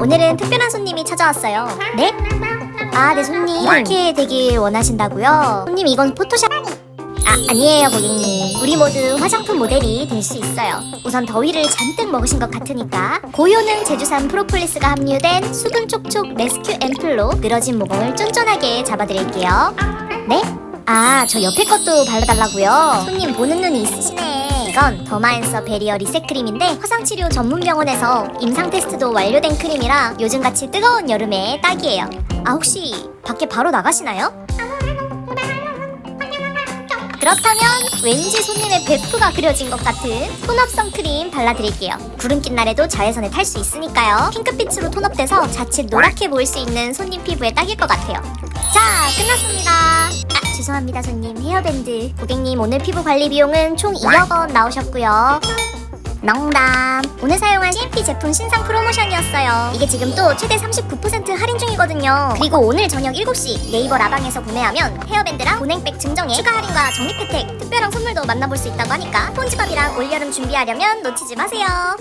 오늘은 특별한 손님이 찾아왔어요. 네? 아, 네, 손님. 이렇게 되길 원하신다고요? 손님, 이건 포토샵. 아, 아니에요, 고객님. 우리 모두 화장품 모델이 될 수 있어요. 우선 더위를 잔뜩 먹으신 것 같으니까 고효능 제주산 프로폴리스가 함유된 수분 촉촉 레스큐 앰플로 늘어진 모공을 쫀쫀하게 잡아드릴게요. 네? 아, 저 옆에 것도 발라달라고요? 손님 보는 눈이 있으시네. 이건 더마앤서 베리어 리셋 크림인데 화상치료 전문 병원에서 임상 테스트도 완료된 크림이라 요즘같이 뜨거운 여름에 딱이에요. 아, 혹시 밖에 바로 나가시나요? 그렇다면 왠지 손님의 배프가 그려진 것 같은 톤업 선크림 발라드릴게요. 구름 낀 날에도 자외선에 탈 수 있으니까요. 핑크빛으로 톤업돼서 자칫 노랗게 보일 수 있는 손님 피부에 딱일 것 같아요. 자, 끝났습니다. 아, 죄송합니다, 손님. 헤어밴드. 고객님, 오늘 피부 관리 비용은 총 2억 원 나오셨고요. 농담. 오늘 사용한 CMP 제품 신상 프로모션이었어요. 이게 지금 또 최대 39% 할인 중이거든요. 그리고 오늘 저녁 7시 네이버 라방에서 구매하면 헤어밴드랑 보냉백 증정에 추가 할인과 적립 혜택, 특별한 선물도 만나볼 수 있다고 하니까 폰지밥이랑 올여름 준비하려면 놓치지 마세요.